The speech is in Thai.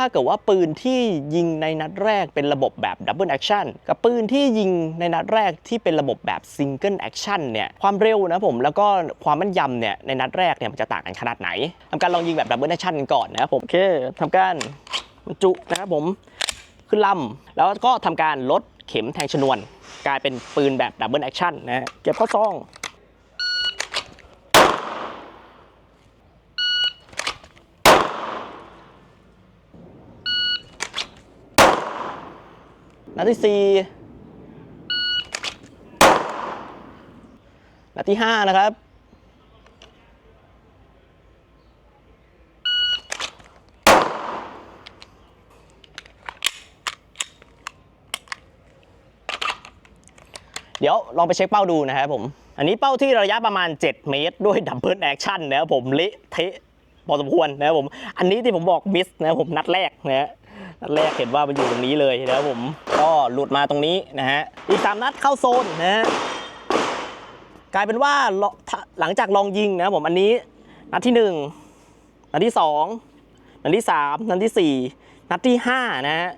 ถ้าเกิดว่าปืนที่ยิงในนัดแรกเป็นระบบแบบดับเบิลแอคชั่นกับปืนที่ยิงในนัดแรกที่เป็นระบบแบบซิงเกิลแอคชั่นเนี่ยความเร็วนะผมแล้วก็ความแม่นยำเนี่ยในนัดแรกเนี่ยมันจะต่างกันขนาดไหนทำการลองยิงแบบดับเบิลแอคชั่นกันก่อนนะครับผมโอเคทำการบรรจุนะครับผมขึ้นลำแล้วก็ทำการลดเข็มแทงชนวน กลายเป็นปืนแบบดับเบิลแอคชั่นนะเก็บเข้าซอง นัดที่สี่นัดที่ห้านะครับ เดี๋ยวลองไปเช็คเป้าดูนะครับผม อันนี้เป้าที่ระยะประมาณ 7 เมตร ด้วยดับเบิลแอคชั่นนะครับผมเละเทะพอสมควรนะครับผม อันนี้ที่ผมบอกมิสนะครับผมนัดแรกนะฮะ นัดแรกเห็นว่ามันอยู่ตรงนี้เลยนะครับผมก็หลุดมาตรงนี้นะฮะอีกสามนัดเข้าโซนนะฮะกลายเป็นว่าลถ้าหลังจากลองยิงนะครับผมอันนี้นัดที่หนึ่งนัดที่สองนัดที่สามนัดที่สี่นัดที่ห้านะฮะ